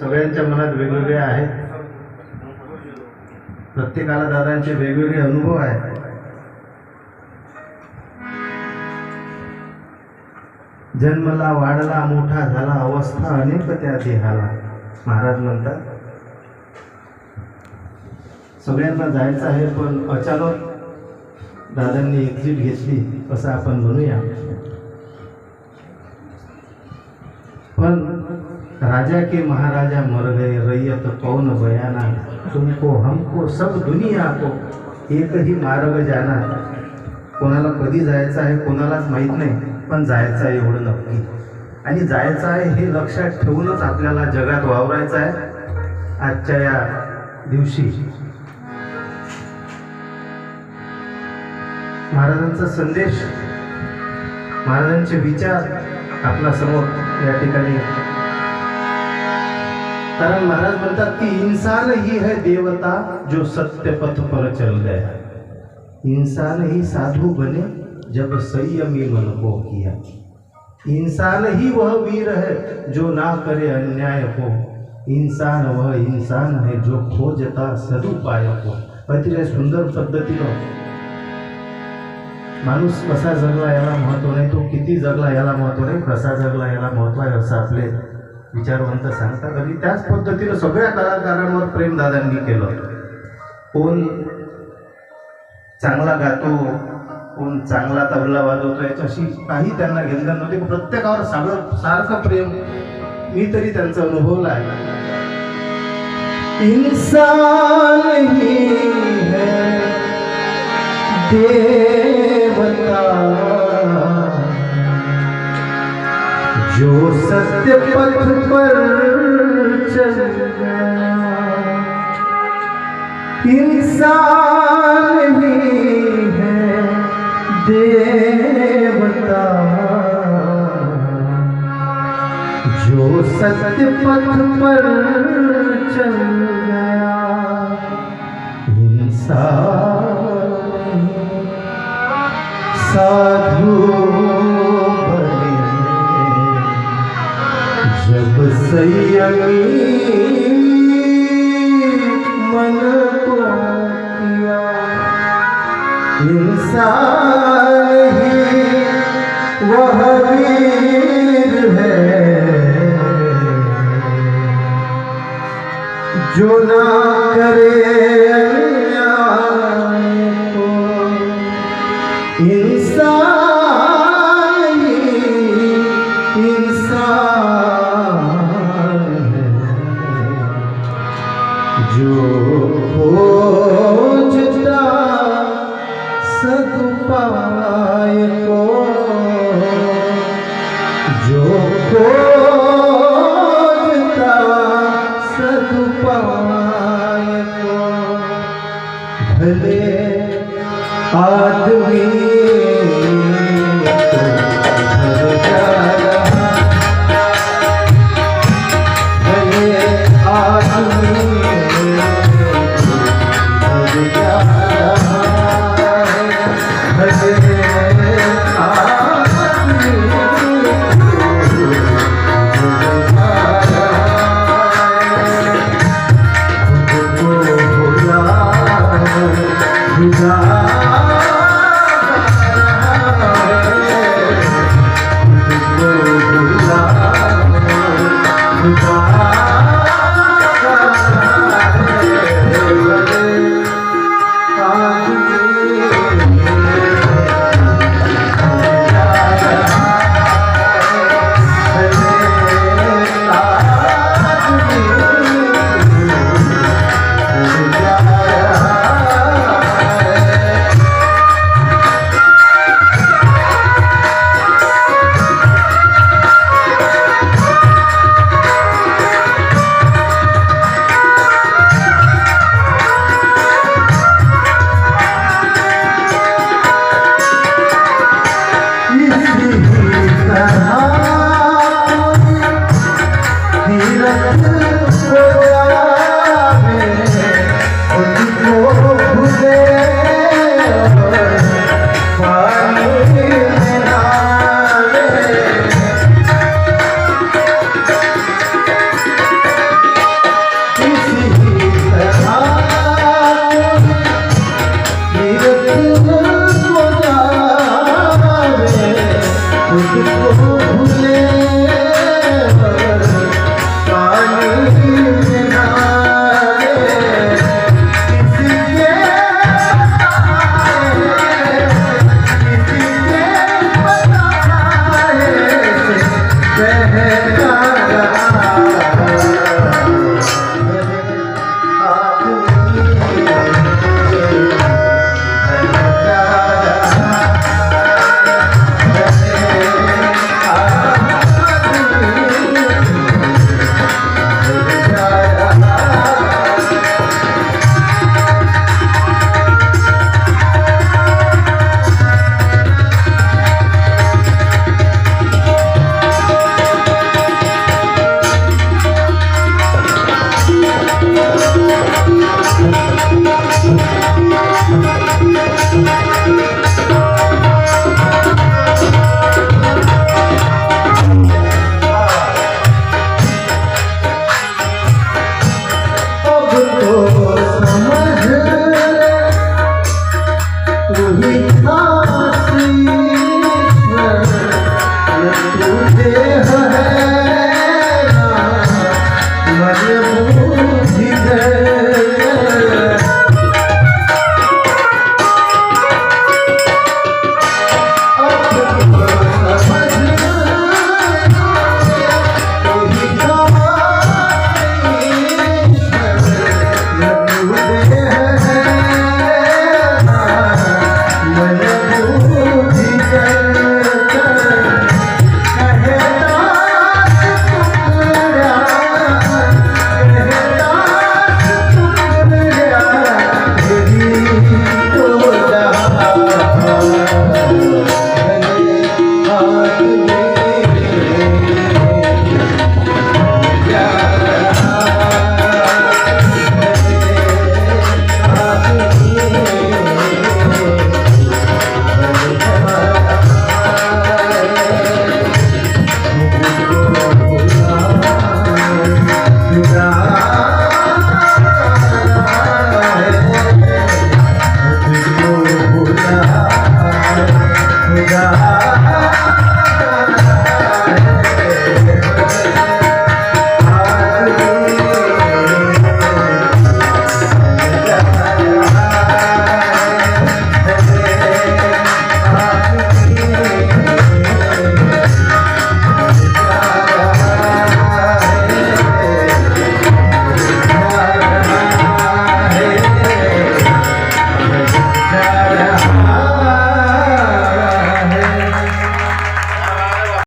सगळ्यांच्या मनात वेगवेगळे आहेत. प्रत्येकाला दादांचे वेगवेगळे अनुभव आहेत. जन्मला वाढला मोठा झाला अवस्था अनेक त्या देहाला. महाराज म्हणतात सगळ्यांना जायचं आहे पण अचानक दादांनी एक्झिट घेतली असं आपण म्हणूया. पण राजा के महाराजा मर गए रैयत कौन बयाना? तुमको हमको सब दुनिया को एकही मार्ग जाना कोणाला कधी जायचं आहे कोणालाच माहीत नाही पण जायचं आहे एवढं नक्की. आणि जायचं आहे हे लक्षात ठेवूनच आपल्याला जगात वावरायचं आहे. आजच्या या दिवशी महाराजांचा संदेश महाराजांचे विचार आपल्यासमोर या ठिकाणी कारण महाराज म्हणतात की इंसान ही है देवता जो सत्य पथ पर चल गया इंसान ही साधु बने जब संयमी मन को किया। इंसान ही वह वीर है जो ना करे अन्याय को। इंसान वह इंसान है जो खोजता सदुपाय को। अतिशय सुंदर पद्धतीनं माणूस कसा जगला याला महत्व नाही तो किती जगला याला महत्व नाही, कसा जगला याला महत्व आहे असं आपले विचारवंत सांगतात. आणि त्याच पद्धतीनं सगळ्या कलाकारांवर प्रेम दादांनी केलं कोण चांगला गातो कोण चांगला तबला वाजवतो याच्याशी काही त्यांना घेणं नव्हते. प्रत्येकावर सगळं सारखं प्रेम. मी तरी त्यांचा अनुभवला आहे. इंसान ही है देवता जो सत्य पथ पर चल इंसान ही है देवता। जो सत्य पथ पर चल गया। इंसान साधु इंसान ही वह वीर है जो ना करे भले आदमी খুদা